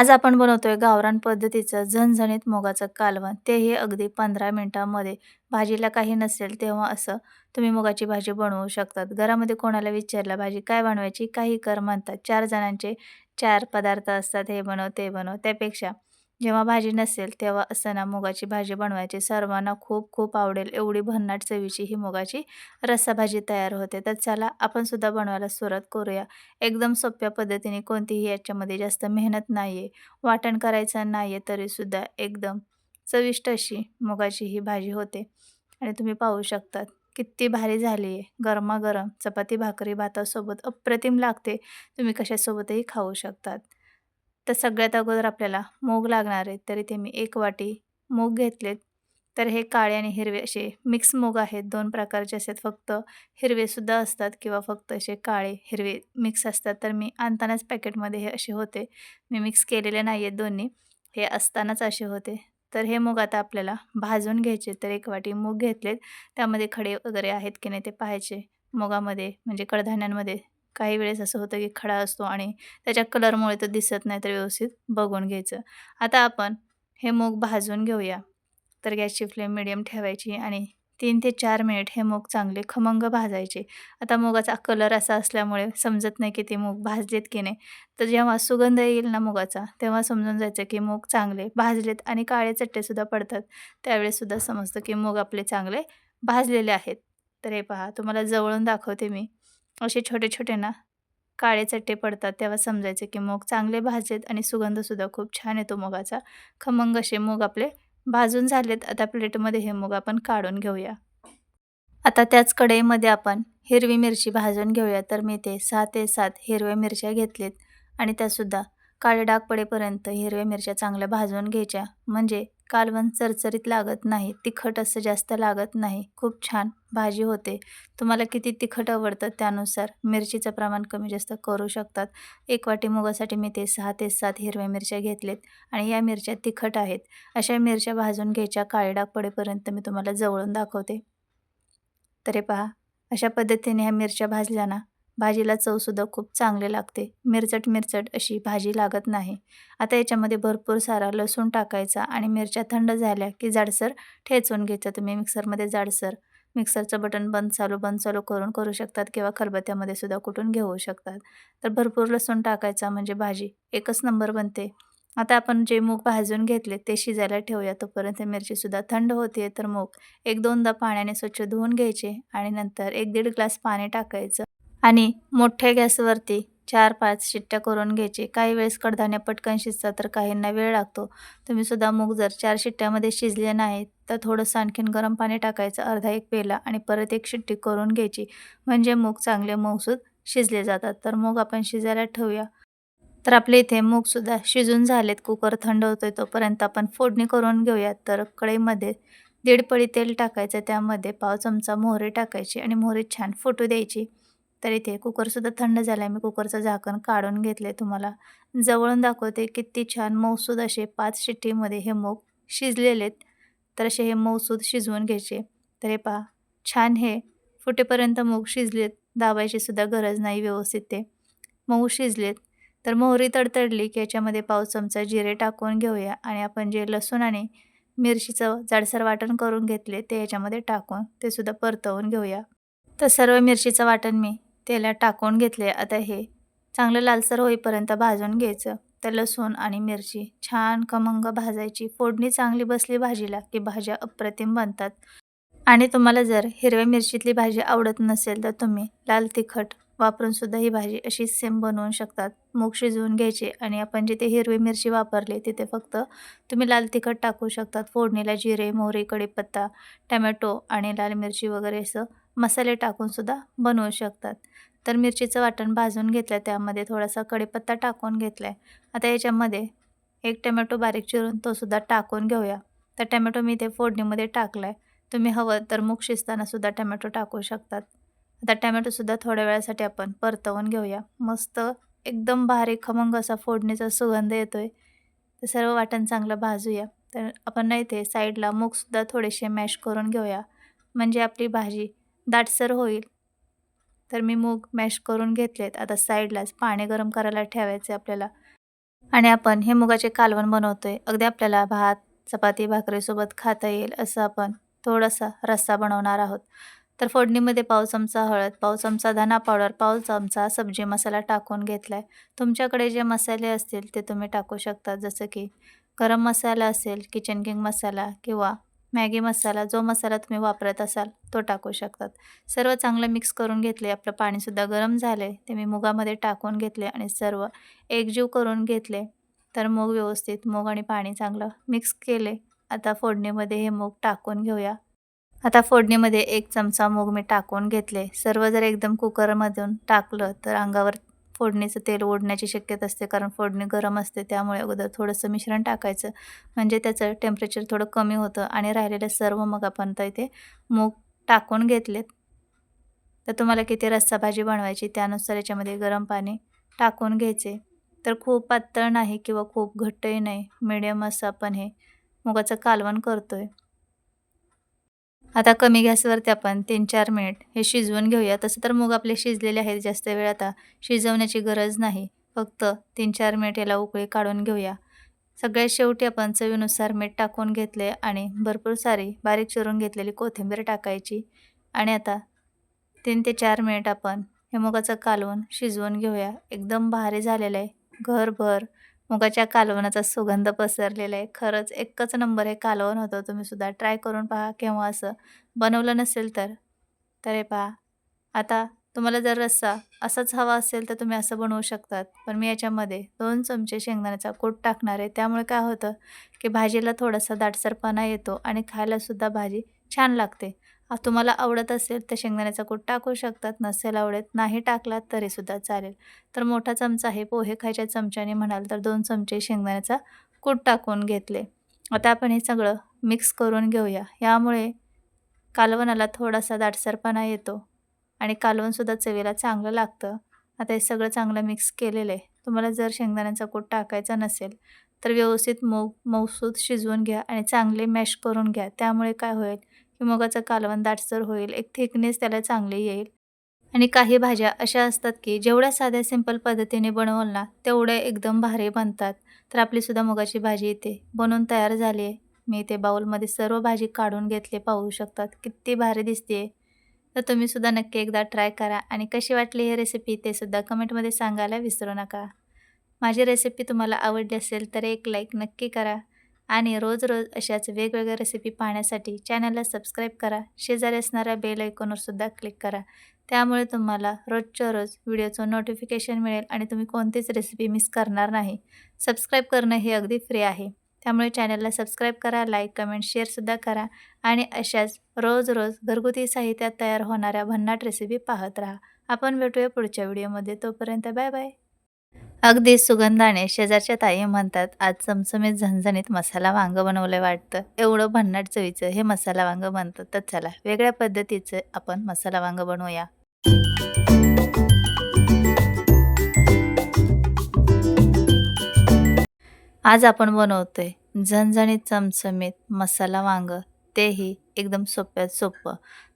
आज आपण बनवतोय गावरान पद्धतीचं झणझणीत मुगाचं कालवण. तेही अगदी पंधरा मिनिटांमध्ये. भाजीला काही नसेल तेव्हा असं तुम्ही मुगाची भाजी बनवू शकतात. घरामध्ये कोणाला विचारलं भाजी काय बनवायची? काही कर म्हणतात. चार जणांचे चार पदार्थ असतात हे बनव ते बनव. त्यापेक्षा जेव्हा भाजी नसेल तेव्हा असं ना मुगाची भाजी बनवायची. सर्वांना खूप खूप आवडेल एवढी भन्नाट चवीची ही मुगाची रस्साभाजी तयार होते. तर चला आपण सुद्धा बनवायला सुरुवात करूया. एकदम सोप्या पद्धतीने कोणतीही याच्यामध्ये जास्त मेहनत नाही आहे वाटण करायचं नाही आहे तरीसुद्धा एकदम चविष्ट अशी मुगाची ही भाजी होते. आणि तुम्ही पाहू शकतात किती भारी झाली आहे गरमागरम चपाती भाकरी भातासोबत अप्रतिम लागते. तुम्ही कशासोबतही खाऊ शकतात. तर सगळ्यात अगोदर आपल्याला मूग लागणार आहेत. तरी ते मी एक वाटी मूग घेतलेत. तर हे काळे आणि हिरवे असे मिक्स मूग आहेत. दोन प्रकारचे असतात. फक्त हिरवेसुद्धा असतात किंवा फक्त असे काळे हिरवे मिक्स असतात. तर मी आणतानाच पॅकेटमध्ये हे असे होते. मी मिक्स केलेले नाही आहेत दोन्ही. हे असतानाच असे होते. तर हे मूग आता आपल्याला भाजून घ्यायचे. तर एक वाटी मूग घेतलेत. त्यामध्ये खडे वगैरे आहेत की नाही ते पाहायचे. मुगामध्ये म्हणजे कडधान्यांमध्ये काही वेळेस असं होतं की खडा असतो आणि त्याच्या कलरमुळे तर दिसत नाही तर व्यवस्थित बघून घ्यायचं. आता आपण हे मूग भाजून घेऊया. तर गॅसची फ्लेम मिडियम ठेवायची आणि तीन ते चार मिनिट हे मूग चांगले खमंग भाजायचे. आता मुगाचा कलर असा असल्यामुळे समजत नाही की ते मूग भाजलेत की नाही. तर जेव्हा सुगंध येईल ना मुगाचा तेव्हा समजून जायचं की मूग चांगले भाजलेत आणि काळे चट्टेसुद्धा पडतात. त्यावेळेससुद्धा समजतं की मूग आपले चांगले भाजलेले आहेत. तर हे पहा तुम्हाला जवळून दाखवते मी. असे छोटे छोटे ना काळे चट्टे पडतात तेव्हा समजायचे की मूग चांगले भाजलेत आणि सुगंधसुद्धा खूप छान येतो मुगाचा. खमंग असे मूग आपले भाजून झालेत. आता प्लेटमध्ये हे मूग आपण काढून घेऊया. आता त्याच कढईमध्ये आपण हिरवी मिरची भाजून घेऊया. तर मी ते सहा ते सात हिरव्या मिरच्या घेतलेत आणि त्यासुद्धा काळे डाग पडेपर्यंत हिरव्या मिरच्या चांगल्या भाजून घ्यायच्या. म्हणजे कालवण चरचरीत लागत नाही. तिखट असं जास्त लागत नाही. खूप छान भाजी होते. तुम्हाला किती तिखट आवडतं त्यानुसार? मिरचीचं प्रमाण कमी जास्त करू शकतात. एक वाटी मुगासाठी मी ते सहा ते सात हिरव्या मिरच्या घेतलेत आणि या मिरच्या तिखट आहेत. अशा मिरच्या भाजून घ्यायच्या काळे डाग पडेपर्यंत मी तुम्हाला जवळून दाखवते. तरी पहा अशा पद्धतीने ह्या मिरच्या भाजल्या ना भाजीला चवसुद्धा खूप चांगले लागते. मिरचट मिरचट अशी भाजी लागत नाही. आता याच्यामध्ये भरपूर सारा लसूण टाकायचा आणि मिरच्या थंड झाल्या की जाडसर ठेचून घ्यायचं. तुम्ही मिक्सरमध्ये जाडसर मिक्सरचं बटन बंद चालू बंद चालू करून करू शकतात किंवा खलबत्त्यामध्ये सुद्धा कुठून घेऊ शकतात. तर भरपूर लसूण टाकायचा म्हणजे भाजी एकच नंबर बनते. आता आपण जे मूग भाजून घेतले ते शिजायला ठेवूया. तोपर्यंत मिरचीसुद्धा थंड होते तर मूग एक दोनदा पाण्याने स्वच्छ धुवून घ्यायचे आणि नंतर एक दीड ग्लास पाणी टाकायचं. आणि मोठ्या गॅसवरती चार पाच शिट्ट्या करून घ्यायचे. काही वेळेस कडधान्य पटकन शिजतात तर काहींना वेळ लागतो. तुम्ही सुद्धा मूग जर चार शिट्ट्यामध्ये शिजले नाहीत तर थोडंसं आणखीन गरम पाणी टाकायचं अर्धा एक पेला आणि परत एक शिट्टी करून घ्यायची. म्हणजे मूग चांगले मऊसूद शिजले जातात. तर मूग आपण शिजायला ठेवूया. तर आपले इथे मूगसुद्धा शिजून झालेत. कुकर थंड होतोय तोपर्यंत आपण फोडणी करून घेऊया तर कढईमध्ये दीड पळी तेल टाकायचं. त्यामध्ये पाव चमचा मोहरी टाकायची आणि मोहरी छान फुटू द्यायची. तर इथे कुकरसुद्धा थंड झाला आहे मी कुकरचं झाकण काढून घेतले तुम्हाला. जवळून दाखवते किती छान मऊसूद असे पाच शिट्टीमध्ये हे मूग शिजलेलेत. तर असे हे मऊसूद शिजवून घ्यायचे. तर हे पहा छान हे फुटेपर्यंत मूग शिजलेत. दाबायची सुद्धा गरज नाही व्यवस्थित ते. मऊ शिजलेत. तर मोहरी तडतडली की याच्यामध्ये पाव चमचा जिरे टाकून घेऊया आणि आपण जे लसूण आणि मिरचीचं जाडसर वाटण करून घेतले ते याच्यामध्ये टाकून ते सुद्धा परतवून घेऊया. तर सर्व मिरचीचं वाटण मी तेलात टाकून घेतले. आता हे चांगलं लालसर होईपर्यंत भाजून घ्यायचं. तर लसूण आणि मिरची छान खमंग भाजायची. फोडणी चांगली बसली भाजीला की भाज्या अप्रतिम बनतात. आणि तुम्हाला जर हिरव्या मिरचीतली भाजी आवडत नसेल तर तुम्ही लाल तिखट वापरून सुद्धा ही भाजी अशी सेम बनवू शकतात. मूग शिजवून घ्यायचे आणि आपण जिथे हिरवी मिरची वापरली तिथे फक्त तुम्ही लाल तिखट टाकू शकतात. फोडणीला जिरे मोहरी कढीपत्ता टमॅटो आणि लाल मिरची वगैरे असं मसाले टाकूनसुद्धा बनवू शकतात. तर मिरचीचं वाटण भाजून घेतलं त्यामध्ये थोडासा कढीपत्ता टाकून घेतला आहे आता याच्यामध्ये एक टमॅटो बारीक चिरून तोसुद्धा टाकून घेऊया. तर टमॅटो मी ते फोडणीमध्ये टाकला आहे तुम्ही हवं तर मूग शिजतानासुद्धा टमॅटो टाकू शकतात. आता टमॅटोसुद्धा थोड्या वेळासाठी आपण परतवून घेऊया. मस्त एकदम बारीक खमंग असा फोडणीचा सुगंध येतो आहे तर सर्व वाटण चांगलं भाजूया. तर आपण नाही ते साईडला मूगसुद्धा थोडेसे मॅश करून घेऊया. म्हणजे आपली भाजी दाटसर होईल. तर मी मूग मॅश करून घेतलेत. आता साईडलाच पाणी गरम करायला ठेवायचे आपल्याला. आणि आपण हे मुगाचे कालवण बनवतोय. अगदी आपल्याला भात चपाती भाकरीसोबत खाता येईल असं आपण थोडासा रस्सा बनवणार आहोत. तर फोडणीमध्ये पाव चमचा हळद पाव चमचा धना पावडर पाव चमचा सब्जी मसाला टाकून घेतला आहे तुमच्याकडे जे मसाले असतील ते तुम्ही टाकू शकता. जसं की गरम मसाला असेल किचन किंग मसाला किंवा मॅगी मसाला जो मसाला तुम्ही वापरत असाल तो टाकू शकतात. सर्व चांगलं मिक्स करून घेतले आपलं पाणीसुद्धा गरम झाले ते मी मुगामध्ये टाकून घेतले आणि सर्व एकजीव करून घेतले. तर मूग व्यवस्थित मूग आणि पाणी चांगलं मिक्स केले. आता फोडणीमध्ये हे मूग टाकून घेऊया. आता फोडणीमध्ये एक चमचा मूग मी टाकून घेतले. सर्व जर एकदम कुकरमधून टाकलं तर अंगावर फोडणीचं तेल ओढण्याची शक्यता असते कारण फोडणी गरम असते त्यामुळे अगोदर थोडंसं मिश्रण टाकायचं. म्हणजे त्याचं टेम्परेचर थोडं कमी होतं आणि राहिलेले सर्व मग आपण तर इथे मूग टाकून घेतलेत. तर तुम्हाला किती रस्सा भाजी बनवायची त्यानुसार याच्यामध्ये गरम पाणी टाकून घ्यायचे. तर खूप पातळ नाही किंवा खूप घट्टही नाही मिडियम असं आपण हे मुगाचं कालवण करतो आहे आता कमी गॅसवरती आपण तीन चार मिनिट हे शिजवून घेऊया. तसं तर मूग आपले शिजलेले आहेत जास्त वेळ आता शिजवण्याची गरज नाही. फक्त तीन चार मिनिट याला उकळी काढून घेऊया. सगळ्यात शेवटी आपण चवीनुसार मीठ टाकून घेतले आणि भरपूर सारी बारीक चिरून घेतलेली कोथिंबीर टाकायची. आणि आता तीन ते चार मिनिट आपण हे मुगाचं कालवून शिजवून घेऊया. एकदम भारी झालेलं आहे. घरभर मुगाच्या कालवणाचा सुगंध पसरलेला आहे. खरंच एकच नंबर हे कालवण होतं. तुम्ही सुद्धा ट्राय करून पहा केव्हा असं बनवलं नसेल तर. तर हे पहा. आता तुम्हाला जर रस्सा असाच हवा असेल तर तुम्ही असं बनवू शकतात. पण मी याच्यामध्ये दोन चमचे शेंगदाण्याचा कूट टाकणार आहे. त्यामुळे काय होतं की भाजीला थोडासा दाटसरपणा येतो आणि खायलासुद्धा भाजी छान लागते. तुम्हाला आवडत असेल तर शेंगदाण्याचा कूट टाकू शकतात नसेल आवडत नाही टाकलात तरीसुद्धा चालेल. तर मोठा चमचा आहे पोहे खायच्या चमच्याने म्हणाल तर दोन चमचे शेंगदाण्याचा कूट टाकून घेतले. आता आपण हे सगळं मिक्स करून घेऊया. यामुळे कालवणाला थोडासा दाटसरपणा येतो आणि कालवणसुद्धा चवीला चांगलं लागतं. आता हे सगळं चांगलं मिक्स केलेलं आहे. तुम्हाला जर शेंगदाण्याचा कूट टाकायचा नसेल तर व्यवस्थित मूग मौसूद शिजवून घ्या आणि चांगले मॅश करून घ्या. त्यामुळे काय होईल? की मुगाचं कालवण दाटसर होईल एक थिकनेस त्याला चांगली येईल. आणि काही भाज्या अशा असतात की जेवढ्या साध्या सिंपल पद्धतीने बनवल ना तेवढे एकदम भारी बनतात. तर आपलीसुद्धा मुगाची भाजी इथे बनवून तयार झाली आहे. मी इथे बाऊलमध्ये सर्व भाजी काढून घेतले पाहू शकतात. किती भारी दिसते. तर तुम्हीसुद्धा नक्की एकदा ट्राय करा. आणि कशी वाटली ही रेसिपी ते सुद्धा कमेंटमध्ये सांगायला विसरू नका. माझी रेसिपी तुम्हाला आवडली असेल तर एक लाईक नक्की करा. आणि रोज रोज अशाच वेगवेगळ्या रेसिपी पाहण्यासाठी चॅनलला सबस्क्राईब करा. शेजारी असणाऱ्या बेल सुद्धा क्लिक करा. त्यामुळे तुम्हाला रोजच्या रोज व्हिडिओचं नोटिफिकेशन मिळेल आणि तुम्ही कोणतीच रेसिपी मिस करणार नाही. सबस्क्राईब करणं हे अगदी फ्री आहे. त्यामुळे चॅनलला सबस्क्राईब करा लाईक कमेंट शेअरसुद्धा करा आणि अशाच रोज रोज घरगुती साहित्यात तयार होणाऱ्या भन्नाट रेसिपी पाहत राहा. आपण भेटूया पुढच्या व्हिडिओमध्ये तोपर्यंत बाय बाय अगदी सुगंधाने शेजारच्या ताई म्हणतात आज चमचमीत झणझणीत मसाला वांग बनवलं वाटतं. एवढं भन्नाट चवीचं हे मसाला वांग बनतं. तर चला वेगळ्या पद्धतीचं आपण मसाला वांग बनवूया. आज आपण बनवतोय झणझणीत चमचमीत मसाला वांग. तेही एकदम सोप्यात सोपं.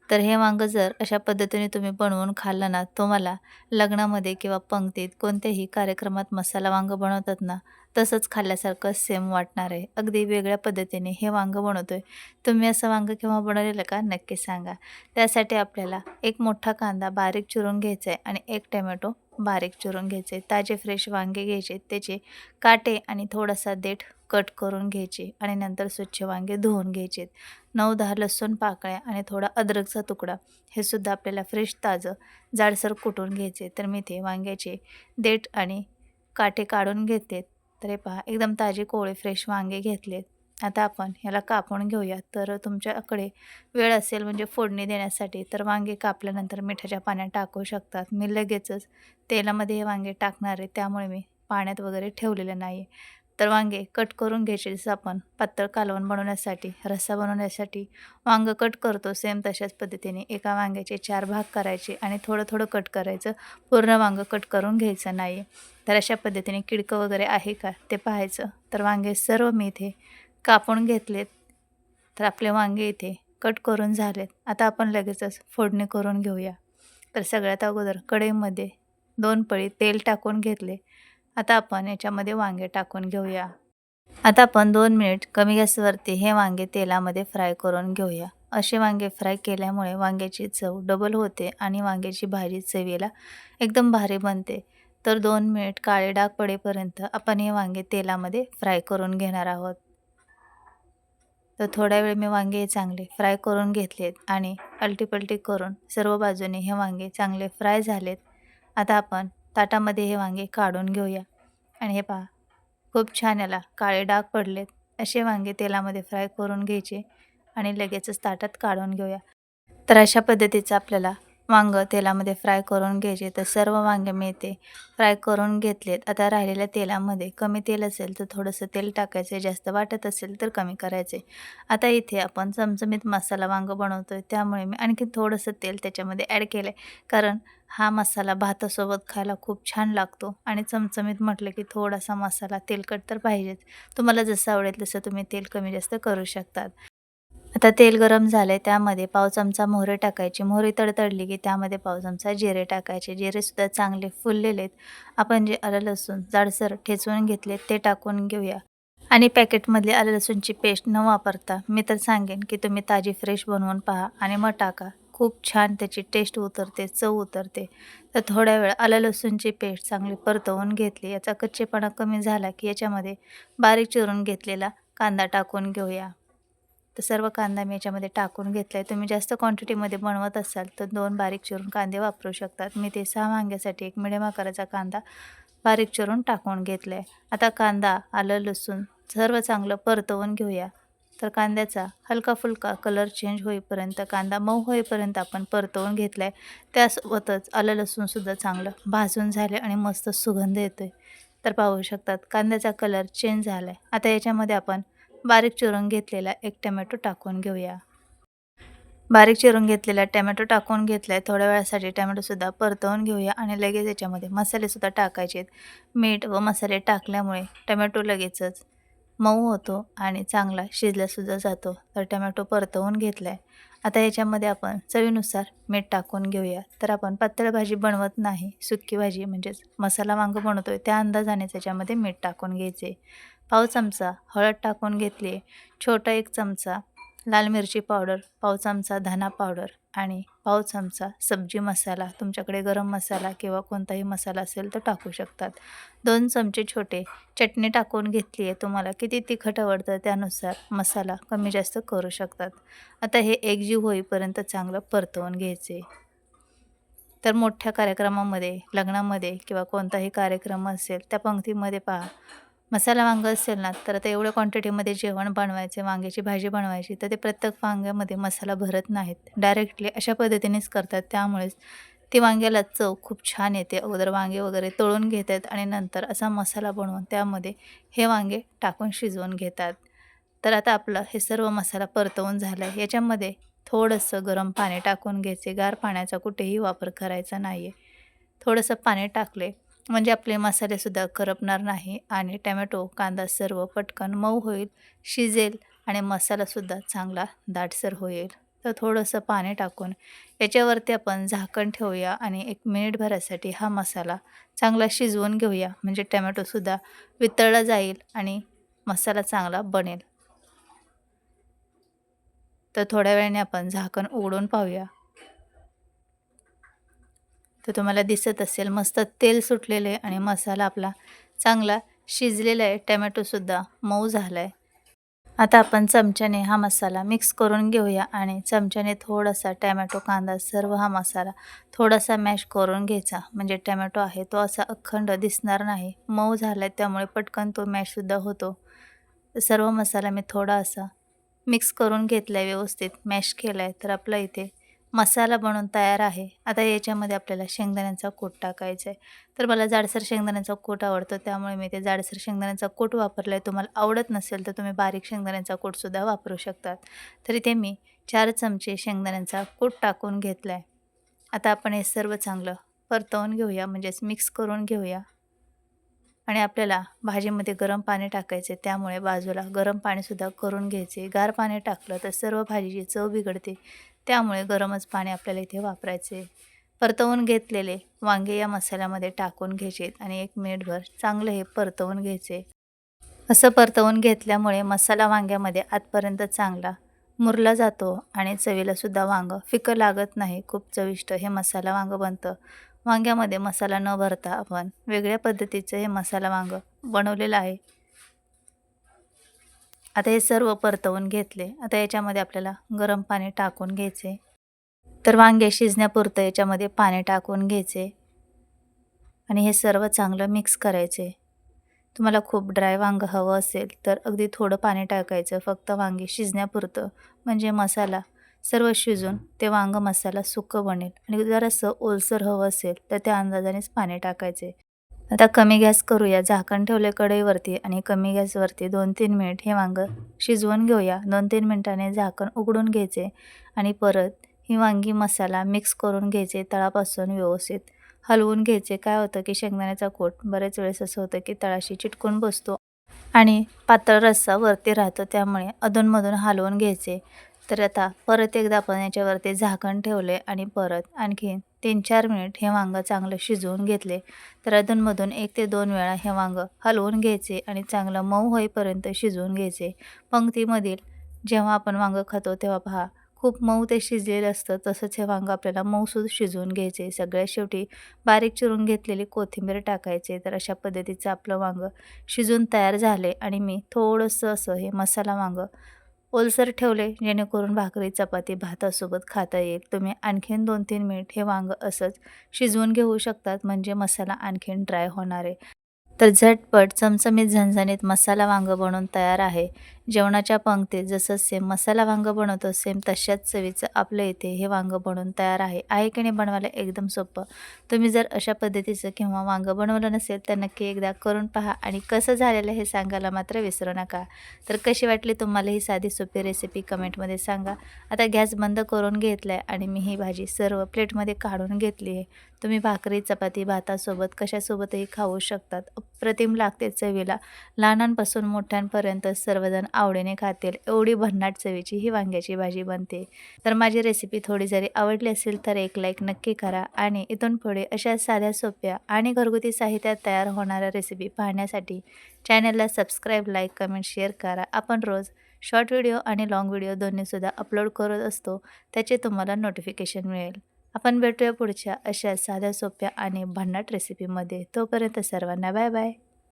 तर हे वांगं जर अशा पद्धतीने तुम्ही बनवून खाल्लं ना तुम्हाला लग्नामध्ये किंवा पंक्तीत कोणत्याही कार्यक्रमात मसाला वांगं बनवतात ना तसंच खाल्ल्यासारखं सेम वाटणार आहे. अगदी वेगळ्या पद्धतीने हे वांगं बनवतो आहे तुम्ही असं वांगं केव्हा बनवलेलं का नक्की सांगा. त्यासाठी आपल्याला एक मोठा कांदा बारीक चिरून घ्यायचा आहे आणि एक टमॅटो बारीक चिरून घ्यायचे ताजे फ्रेश वांगे घ्यायचे त्याचे काटे आणि थोडासा देठ कट करून घ्यायचे आणि नंतर स्वच्छ वांगे धुवून घ्यायचे. नऊ दहा लसूण पाकळ्या आणि थोडा अद्रकचा तुकडा हे सुद्धा आपल्याला फ्रेश ताजं जाडसर कुटून घ्यायचे. तर मी ते वांग्याचे देठ आणि काटे काढून घेते तर हे पहा एकदम ताजे कोळे फ्रेश वांगे घेतलेत. आता आपण ह्याला कापून घेऊया. तर तुमच्याकडे वेळ असेल म्हणजे फोडणी देण्यासाठी तर वांगे कापल्यानंतर मिठाच्या पाण्यात टाकू शकतात. मी लगेचच तेलामध्ये हे वांगे टाकणार आहे त्यामुळे मी पाण्यात वगैरे ठेवलेलं नाही तर वांगे कट करून घ्यायचे जसं आपण पातळ कालवण बनवण्यासाठी रस्सा बनवण्यासाठी वांगं कट करतो सेम तशाच पद्धतीने एका वांग्याचे चार भाग करायचे आणि थोडं थोडं कट करायचं. पूर्ण वांगं कट करून घ्यायचं नाही तर अशा पद्धतीने किडकं वगैरे आहे का ते पाहायचं. तर वांगे सर्व मी इथे कापून घेतलेत. तर आपले वांगे इथे कट करून झालेत. आता आपण लगेचच फोडणी करून घेऊया. तर सगळ्यात अगोदर कढईमध्ये दोन पळी तेल टाकून घेतले. आता आपण याच्यामध्ये वांगे टाकून घेऊया. आता आपण दोन मिनिट कमी गॅसवरती हे वांगे तेलामध्ये फ्राय करून घेऊया. असे वांगे फ्राय केल्यामुळे वांग्याची चव डबल होते आणि वांग्याची भाजी चवीला एकदम भारी बनते. तर दोन मिनिट काळे डाग पडेपर्यंत आपण हे वांगे तेलामध्ये फ्राय करून घेणार आहोत. तर थोड्या वेळ मी वांगे चांगले फ्राय करून घेतलेत आणि अलटीपलटी करून सर्व बाजूने हे वांगे चांगले फ्राय झालेत. आता आपण ताटामध्ये हे वांगे काढून घेऊया. आणि हे पहा खूप छान याला काळे डाग पडलेत. असे वांगे तेलामध्ये फ्राय करून घ्यायचे आणि लगेचच ताटात काढून घेऊया. तर अशा पद्धतीचं आपल्याला वांगं तेलामध्ये फ्राय करून घ्यायचे. तर सर्व वांगे मी फ्राय करून घेतलेत. आता राहिलेल्या तेलामध्ये कमी तेल असेल तर थोडंसं तेल टाकायचे. जास्त वाटत असेल तर कमी करायचे. आता इथे आपण चमचमीत मसाला वांगं बनवतो आहे त्यामुळे मी आणखी थोडंसं तेल त्याच्यामध्ये ॲड केलं आहे कारण हा मसाला भातासोबत खायला खूप छान लागतो. आणि चमचमीत म्हटलं की थोडासा मसाला तेलकट तर पाहिजेच. तुम्हाला जसं आवडेल तसं तुम्ही तेल कमी जास्त करू शकतात. आता तेल गरम झालंय त्यामध्ये पाव चमचा मोहरी टाकायची. मोहरी तडतडली की त्यामध्ये पाव चमचा जिरे टाकायचे. जिरेसुद्धा चांगले फुललेले आहेत. आपण जे आलं लसूण जाडसर ठेचून घेतले ते टाकून घेऊया. आणि पॅकेटमधली आलं लसूणची पेस्ट न वापरता मी तर सांगेन की तुम्ही ताजी फ्रेश बनवून पहा आणि मग टाका. खूप छान त्याची टेस्ट उतरते चव उतरते. तर थोड्या वेळ आलं लसूणची पेस्ट चांगली परतवून घेतली. याचा कच्चेपणा कमी झाला की याच्यामध्ये बारीक चिरून घेतलेला कांदा टाकून घेऊया. तर सर्व कांदा मी याच्यामध्ये टाकून घेतला आहे तुम्ही जास्त क्वांटिटीमध्ये बनवत असाल तर दोन बारीक चिरून कांदे वापरू शकतात. मी ते सहा वांग्यासाठी एक मिडियम आकाराचा कांदा बारीक चिरून टाकून घेतला आहे आता कांदा आलं लसूण सर्व चांगलं परतवून घेऊया. तर कांद्याचा हलका फुलका कलर चेंज होईपर्यंत कांदा मऊ होईपर्यंत आपण परतवून घेतला आहे त्यासोबतच आलं लसूणसुद्धा चांगलं भाजून झाले आणि मस्त सुगंध येतो आहे तर पाहू शकतात कांद्याचा कलर चेंज झाला आहे आता याच्यामध्ये आपण बारीक चिरून घेतलेला एक टमॅटो टाकून घेऊया. बारीक चिरून घेतलेला टमॅटो टाकून घेतला आहे थोड्या वेळासाठी टमॅटोसुद्धा परतवून घेऊया आणि लगेच याच्यामध्ये मसालेसुद्धा टाकायचे आहेत मीठ व मसाले टाकल्यामुळे टमॅटो लगेचच मऊ होतो आणि चांगला शिजलासुद्धा जातो. तर टमॅटो परतवून घेतला आहे आता याच्यामध्ये आपण चवीनुसार मीठ टाकून घेऊया. तर आपण पातळ भाजी बनवत नाही. सुक्की भाजी म्हणजेच मसाला वांग बनवतो आहे त्या अंदाजाने त्याच्यामध्ये मीठ टाकून घ्यायचे. पाव चमचा हळद टाकून घेतली. छोटा एक चमचा लाल मिरची पावडर पाव चमचा धना पावडर आणि पाव चमचा सब्जी मसाला. तुमच्याकडे गरम मसाला किंवा कोणताही मसाला असेल तर टाकू शकतात. दोन चमचे छोटे चटणी टाकून घेतली आहे तुम्हाला किती तिखट आवडतं त्यानुसार मसाला कमी जास्त करू शकतात. आता हे एकजीव होईपर्यंत चांगलं परतवून घ्यायचे. तर मोठ्या कार्यक्रमामध्ये लग्नामध्ये किंवा कोणताही कार्यक्रम असेल त्या पंक्तीमध्ये पहा. मसाला वांगं असेल ना तर आता एवढ्या क्वांटिटीमध्ये जेवण बनवायचे वांग्याची भाजी बनवायची तर ते प्रत्येक वांग्यामध्ये मसाला भरत नाहीत. डायरेक्टली अशा पद्धतीनेच करतात. त्यामुळेच ती वांग्याला चव खूप छान येते. अगोदर वांगे वगैरे तळून घेतात आणि नंतर असा मसाला बनवून त्यामध्ये हे वांगे टाकून शिजवून घेतात. तर आता आपलं हे सर्व मसाला परतवून झाला आहे याच्यामध्ये थोडंसं गरम पाणी टाकून घ्यायचे. गार पाण्याचा कुठेही वापर करायचा नाही आहे थोडंसं पाणी टाकले म्हणजे आपले मसालेसुद्धा करपणार नाही आणि टमॅटो कांदा सर्व पटकन मऊ होईल शिजेल आणि मसालासुद्धा चांगला दाटसर होईल. तर थोडंसं पाणी टाकून याच्यावरती आपण झाकण ठेवूया आणि एक मिनिटभरासाठी हा मसाला चांगला शिजवून घेऊया. म्हणजे टमॅटोसुद्धा वितळला जाईल आणि मसाला चांगला बनेल. तर थोड्या वेळाने आपण झाकण उघडून पाहूया. तर तुम्हाला दिसत असेल मस्त तेल सुटलेलं आहे आणि मसाला आपला चांगला शिजलेला आहे. टमॅटोसुद्धा मऊ झाला आहे आता आपण चमच्याने हा मसाला मिक्स करून घेऊया आणि चमच्याने थोडासा टॅमॅटो कांदा सर्व हा मसाला थोडासा मॅश करून घ्यायचा. म्हणजे टॅमॅटो आहे तो असा अखंड दिसणार नाही. मऊ झाला आहे त्यामुळे पटकन तो मॅशसुद्धा होतो. सर्व मसाला मी थोडा असा मिक्स करून घेतला आहे व्यवस्थित. मॅश केला आहे तर आपला इथे मसाला बनवून तयार आहे. आता याच्यामध्ये आपल्याला शेंगदाण्याचा कूट टाकायचा आहे. तर मला जाडसर शेंगदाण्याचा कूट आवडतो. त्यामुळे मी ते जाडसर शेंगदाण्याचा कूट वापरला आहे तुम्हाला आवडत नसेल तर तुम्ही बारीक शेंगदाण्याचा कूटसुद्धा वापरू शकतात. तर इथे मी चार चमचे शेंगदाण्याचा कूट टाकून घेतला आहे आता आपण हे सर्व चांगलं परतवून घेऊया. म्हणजेच मिक्स करून घेऊया. आणि आपल्याला भाजीमध्ये गरम पाणी टाकायचे त्यामुळे बाजूला गरम पाणीसुद्धा करून घ्यायचे गार पाणी टाकलं तर सर्व भाजीची चव बिघडते. त्यामुळे गरमच पाणी आपल्याला इथे वापरायचे. परतवून घेतलेले. वांगे या मसाल्यामध्ये टाकून घ्यायचे आणि एक मिनिटभर चांगलं हे परतवून घ्यायचे. असं परतवून घेतल्यामुळे मसाला वांग्यामध्ये आतपर्यंत चांगला मुरला जातो आणि चवीलासुद्धा वांगं फिकं लागत नाही. खूप चविष्ट हे मसाला वांगं बनतं. वांग्यामध्ये मसाला न भरता आपण वेगळ्या पद्धतीचं हे मसाला वांगं बनवलेलं आहे. आता हे सर्व परतवून घेतले. आता याच्यामध्ये आपल्याला गरम पाणी टाकून घ्यायचे. तर वांगे शिजण्यापुरतं याच्यामध्ये पाणी टाकून घ्यायचे. आणि हे सर्व चांगलं मिक्स करायचे. तुम्हाला खूप ड्राय वांगं हवं असेल तर अगदी थोडं पाणी टाकायचं फक्त वांगे शिजण्यापुरतं. म्हणजे मसाला सर्व शिजून ते वांगं मसाला सुकं बनेल. आणि जरासं ओलसर हवं असेल तर त्या अंदाजानेच पाणी टाकायचे. आता कमी गॅस करूया. झाकण ठेवले कढईवरती आणि कमी गॅसवरती दोन तीन मिनिट हे वांगं शिजवून घेऊया. दोन तीन मिनटाने झाकण उघडून घ्यायचे आणि परत ही वांगी मसाला मिक्स करून घ्यायचे तळापासून व्यवस्थित. हलवून घ्यायचे. काय होतं की शेंगदाण्याचा कोट बरेच वेळेस असं होतं की तळाशी चिटकून बसतो आणि पातळ रस्सा वरती राहतो त्यामुळे अधूनमधून हलवून घ्यायचे. तर आता परत एकदा आपण याच्यावरती झाकण ठेवले आणि परत आणखी तीन चार मिनिट हे वांगं चांगलं शिजवून घेतले. तर अधूनमधून एक ते दोन वेळा हे वांगं हलवून घ्यायचे आणि चांगलं मऊ होईपर्यंत शिजवून घ्यायचे. पंक्तीमधील जेव्हा आपण वांगं खातो तेव्हा पहा खूप मऊ ते शिजलेलं असतं तसंच हे वांगं आपल्याला मऊसूद शिजवून घ्यायचे. सगळ्यात शेवटी बारीक चिरून घेतलेली कोथिंबीर टाकायचे. तर अशा पद्धतीचं आपलं वांगं शिजून तयार झाले आणि मी थोडंसं असं हे मसाला वांगं ओलसर ठेवले जेणेकरून भाकरी चपाती भातासोबत खाता येईल. तुम्ही आणखीन दोन तीन मिनिट हे वांगं असंच शिजवून घेऊ शकतात म्हणजे मसाला आणखीन ड्राय होणार आहे. तर झटपट चमचमीत झणझणीत मसाला वांगं बनवून तयार आहे. जेवणाच्या पंक्तीत जसं सेम मसाला वांगं बनवतो सेम तशाच चवीचं आपलं इथे हे वांगं बनवून तयार आहे. आहे की नाही बनवायला एकदम सोपं. तुम्ही जर अशा पद्धतीचं किंवा वांगं बनवलं नसेल तर नक्की एकदा करून पहा आणि कसं झालेलं हे सांगायला मात्र विसरू नका. तर कशी वाटली तुम्हाला ही साधी सोपी रेसिपी कमेंटमध्ये सांगा. आता गॅस बंद करून घेतला आहे आणि मी ही भाजी सर्व प्लेटमध्ये काढून घेतली आहे. तुम्ही भाकरी चपाती भातासोबत कशासोबतही खाऊ शकतात. अप्रतिम लागते चवीला. लहानांपासून मोठ्यांपर्यंत सर्वजण आवडीने खातील. एवढी भन्नाट चवीची ही वांग्याची भाजी बनते. तर माझी रेसिपी थोडी जरी आवडली असेल तर एक लाईक नक्की करा आणि इथून पुढे अशा साध्या सोप्या आणि घरगुती साहित्यात तयार होणाऱ्या रेसिपी पाहण्यासाठी चॅनलला सबस्क्राईब लाईक कमेंट शेअर करा. आपण रोज शॉर्ट व्हिडिओ आणि लाँग व्हिडिओ दोन्हीसुद्धा अपलोड करत असतो. त्याचे तुम्हाला नोटिफिकेशन मिळेल. आपण भेटूया पुढच्या अशा साध्या सोप्या आणि भन्नाट रेसिपीमध्ये तोपर्यंत सर्वांना बाय बाय